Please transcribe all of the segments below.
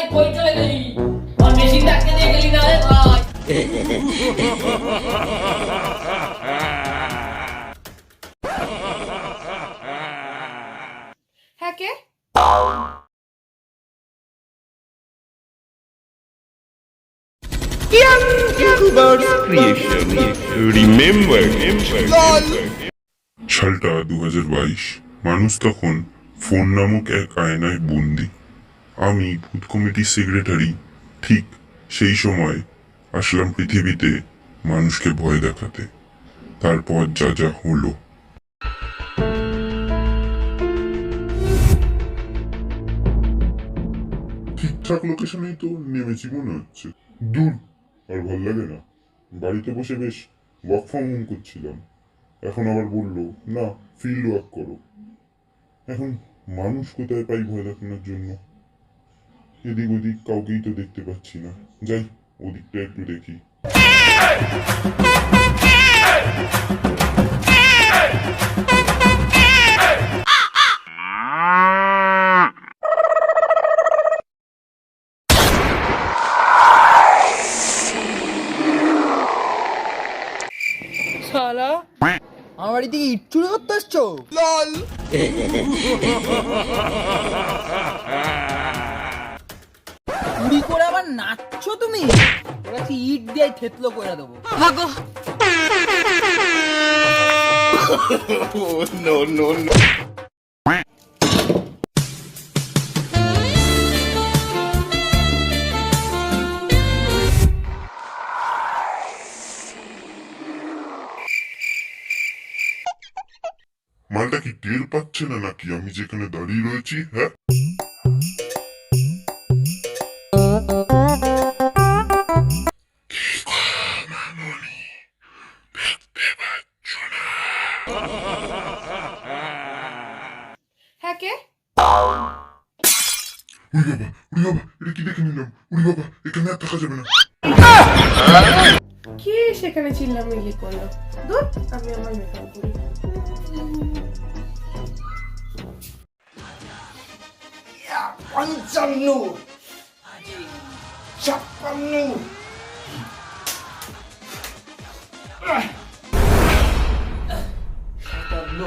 এই কই চলে গেলি আর মেশিন ডাকতে দিয়ে গেলি না রে ভাই। হ্যাঁ কে. সালটা দু হাজার বাইশ। মানুষ তখন ফোন নামক এক আয়নায় বন্দি। আমি ভূত কমিটির সেক্রেটারি, ঠিক সেই সময় আসলাম পৃথিবীতে মানুষকে ভয় দেখাতে। তারপর যা যা হলো। ঠিকঠাক লোকেশনেই তো নেমেছি মনে হচ্ছে। দূর, আর ভালো লাগে না। বাড়িতে বসে বেশ ওয়ার্ক ফ্রম হোম করছিলাম। এখন আবার বলল, না ফিল্ড ওয়ার্ক করো। এখন মানুষ কোথায় পাই ভয় দেখানোর জন্য? এদিক ওদিক কাউকেই তো দেখতে পাচ্ছি না। যাই ওদিকটা একটু দেখি। শালা আমার বাড়ি থেকে ইট চুরি করতে এসছো চুরি করে আবার নাচছো তুমি? ওরা কি ইট দিয়ে থেতলো করে দেবো। ভাগো। No, no, no. মালটা কি টের পাচ্ছে না নাকি? আমি যেখানে দাঁড়িয়ে রয়েছি হ্যাঁ? উড়ি বাবা উড়ি বাবা এটা কি দেখে নিলাম উড়ি বাবা এখানে আর থাকা যাবে না কে সেখানে চিল্লামিল্লি করল দূর আমি আমার মেকআপ করি পঞ্চান্ন ছাপ্পান্ন সাতান্ন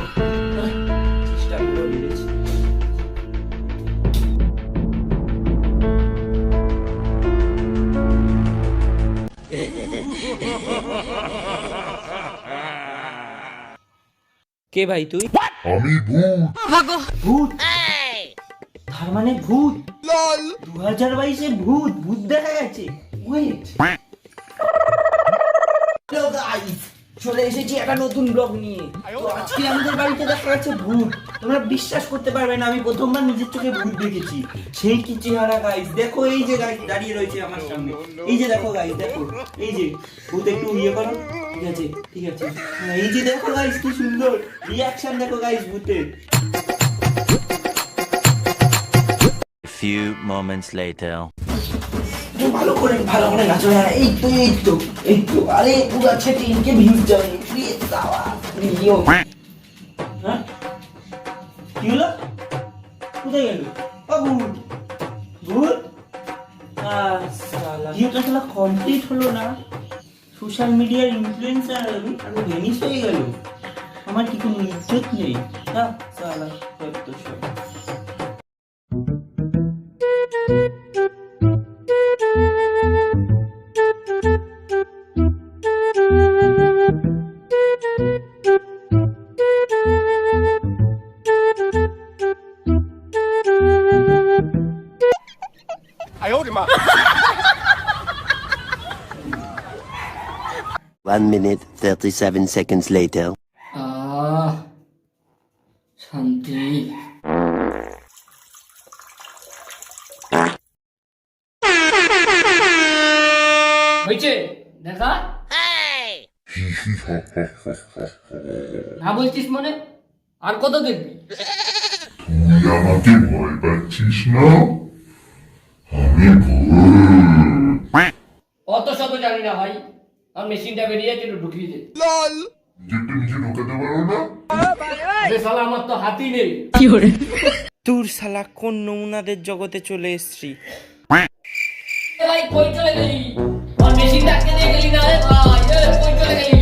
কে ভাই তুই? আমি ভূত। ভূত? তার মানে ভূত? দু হাজার বাইশে ভূত ভূত দেখা গেছে। ওয়েট চলে এসেছি একটা নতুন ব্লগ নিয়ে। তো আজকে আমাদের বাড়িতে দেখা যাচ্ছে ভূত। তোমরা বিশ্বাস করতে পারবে না আমি প্রথমবার নিজের চোখে ভূত দেখেছি। সেই কি চেহারা গাইস দেখো এই যে গাইস দাঁড়িয়ে রয়েছে আমার সামনে। এই যে দেখো গাইস দেখো। এই যে ভূত একটু ইয়ে করো। ঠিক আছে ঠিক আছে। হ্যাঁ, এই যে দেখো গাইস কি সুন্দর। রিয়াকশন দেখো গাইস ভূতের। Few moments later. ভালো করে ভালো করে নাচো। হ্যাঁ এই তো এই তো এই তো। আরে পুরো আছে ছেটিনকে ভিউজ যাবে প্লিজ দাওয়া হ্যাঁ? কি হলো? কোথায় গেল? বাবু ভিউটা খেলা কমপ্লিট হলো না। সোশ্যাল মিডিয়ার ইনফ্লুয়েন্সার আমি আমি ভেনিস হয়ে গেল। আমার কি কোনো ইজ্জত নেই? না সালা কত সব One minute, 37 seconds later. আহ শান্তি। হয়েছে দেখা? না বলছিস মানে? আর কত দেখবি তুই আমাকে ভয় পাচ্ছিস না? আমি অত শত জানি না ভাই। আর মেশিনটা বেরিয়ে যাচ্ছে একটু ঢুকিয়ে দে। নিজে ঢোকাতে পারো না? আরে শালা আমার তো হাতি নেই। তোর শালা কোন নমুনাদের জগতে চলে এসছি? ভাই কই চলে গেলি? আর মেশিন ডাকতে দিয়ে গেলি না রে ভাই কই চলে গেলি?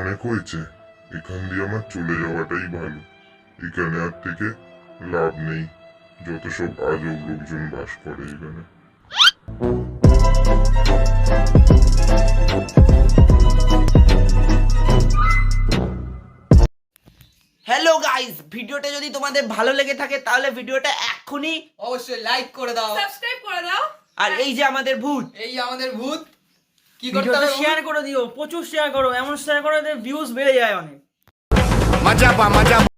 অনেক হয়েছে। এখান দিয়ে আমার চলে যাওয়াটাই ভালো। এখানে আর থেকে লাভ নেই। যত সব আজব লোকজন বাস করে এখানে। হ্যালো গাইস ভিডিওটা যদি তোমাদের ভালো লেগে থাকে তাহলে ভিডিওটা এক্ষুনি অবশ্যই লাইক করে দাও। সাবস্ক্রাইব করে দাও। আর এই যে আমাদের ভূত। এই যে আমাদের ভূত কি করতে হবে শেয়ার করে দিও প্রচুর শেয়ার করো এমন শেয়ার করো যে ভিউজ বেড়ে যায় অনেক। Majapa, majapa.